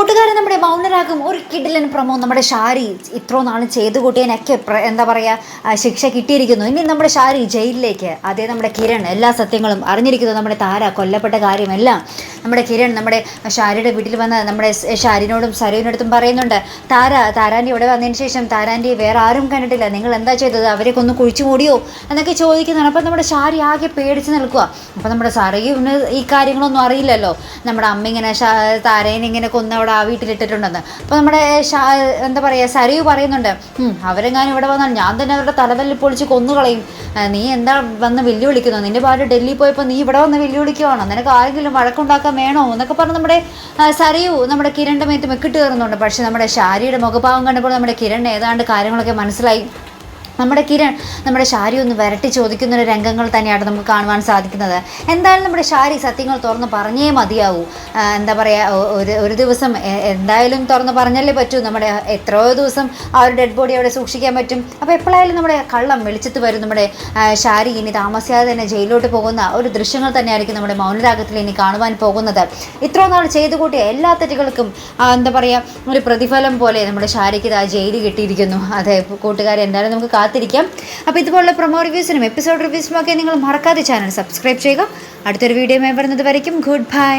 കൂട്ടുകാരൻ നമ്മുടെ മൗനരാഗം ഒരു കിടിലൻ പ്രമോ നമ്മുടെ ഷാരി ഇത്രോ നാളും ചെയ്തു കൂട്ടിയതിനൊക്കെ എന്താ പറയുക ശിക്ഷ കിട്ടിയിരിക്കുന്നു. ഇനി നമ്മുടെ ഷാരി ജയിലിലേക്ക് അതേ നമ്മുടെ കിരൺ എല്ലാ സത്യങ്ങളും അറിഞ്ഞിരിക്കുന്നു. നമ്മുടെ താര കൊല്ലപ്പെട്ട കാര്യമെല്ലാം. നമ്മുടെ കിരൺ നമ്മുടെ ഷാരിയുടെ വീട്ടിൽ വന്ന് നമ്മുടെ ഷാരിനോടും സരുവിനടുത്തും പറയുന്നുണ്ട് താര താരാന്റെ ഇവിടെ വന്നതിന് ശേഷം താരാന്റെ വേറെ ആരും കണ്ടിട്ടില്ല. നിങ്ങൾ എന്താ ചെയ്തത്? അവരെ കൊന്ന് കുഴിച്ചു മൂടിയോ? എന്നൊക്കെ ചോദിക്കുന്നതാണ്. അപ്പോൾ നമ്മുടെ ഷാരി ആകെ പേടിച്ച് നിൽക്കുക അപ്പോൾ നമ്മുടെ സറിയുവിന് ഈ കാര്യങ്ങളൊന്നും അറിയില്ലല്ലോ. നമ്മുടെ അമ്മ ഇങ്ങനെ താരേനെ ഇങ്ങനെ കൊന്ന് അവിടെ ആ വീട്ടിലിട്ടിട്ടുണ്ടെന്ന്. അപ്പോൾ നമ്മുടെ ഷാ എന്താ പറയുക സരയു പറയുന്നുണ്ട് "ഉം, അവരെങ്ങാനും ഇവിടെ വന്നാൽ ഞാൻ തന്നെ അവരുടെ തലതല്ലി പൊളിച്ച് കൊന്നുകളയും നീ എന്താ വന്ന് വെല്ലുവിളിക്കുന്നു? നിന്റെ ഭാര്യ ഡൽഹി പോയപ്പോൾ നീ ഇവിടെ വന്ന് വെല്ലുവിളിക്കുവാണോ? നിനക്ക് ആരെങ്കിലും വഴക്കുണ്ടാക്കാൻ വേണോ എന്നൊക്കെ പറഞ്ഞ് നമ്മുടെ സരിയു നമ്മുടെ കിരണിന്റെ മേത്ത് മെക്കിട്ട് കയറുന്നുണ്ട്. പക്ഷേ നമ്മുടെ ഷാരിയുടെ മുഖഭാവം കണ്ടപ്പോൾ നമ്മുടെ കിരൺ ഏതാണ്ട് കാര്യങ്ങളൊക്കെ മനസ്സിലായി. നമ്മുടെ കിരൺ നമ്മുടെ ഷാരി ഒന്ന് വരട്ടി ചോദിക്കുന്ന ഒരു രംഗങ്ങൾ തന്നെയാണ് നമുക്ക് കാണുവാൻ സാധിക്കുന്നത്. എന്തായാലും നമ്മുടെ ഷാരി സത്യങ്ങൾ തുറന്ന് പറഞ്ഞേ മതിയാവൂ. എന്താ പറയുക ഒരു ഒരു ദിവസം എന്തായാലും തുറന്ന് പറഞ്ഞല്ലേ പറ്റൂ. നമ്മുടെ എത്രയോ ദിവസം ആ ഒരു ഡെഡ് ബോഡി അവിടെ സൂക്ഷിക്കാൻ പറ്റും. അപ്പോൾ എപ്പോഴായാലും നമ്മുടെ കള്ളം വെളിച്ചത്ത് വരും. നമ്മുടെ ഷാരി ഇനി താമസിയാതെ തന്നെ ജയിലിലോട്ട് പോകുന്ന ഒരു ദൃശ്യങ്ങൾ തന്നെയായിരിക്കും നമ്മുടെ മൗനരാഗത്തിൽ ഇനി കാണുവാൻ പോകുന്നത്. ഇത്രയോ നാൾ ചെയ്തു കൂട്ടിയ എല്ലാ തെറ്റുകൾക്കും എന്താ പറയുക ഒരു പ്രതിഫലം പോലെ നമ്മുടെ ഷാരിക്ക് ആ ജയിൽ കിട്ടിയിരിക്കുന്നു. അതെ കൂട്ടുകാരെ എന്തായാലും നമുക്ക് കാത്തിരിക്കാം. അപ്പോൾ ഇതുപോലുള്ള പ്രൊമോ റിവ്യൂസിനും എപ്പിസോഡ് റിവ്യൂസിനും ഒക്കെ നിങ്ങൾ മറക്കാതെ ചാനൽ സബ്സ്ക്രൈബ് ചെയ്യുക. അടുത്തൊരു വീഡിയോ വരുന്നത് വരയ്ക്കും. Good bye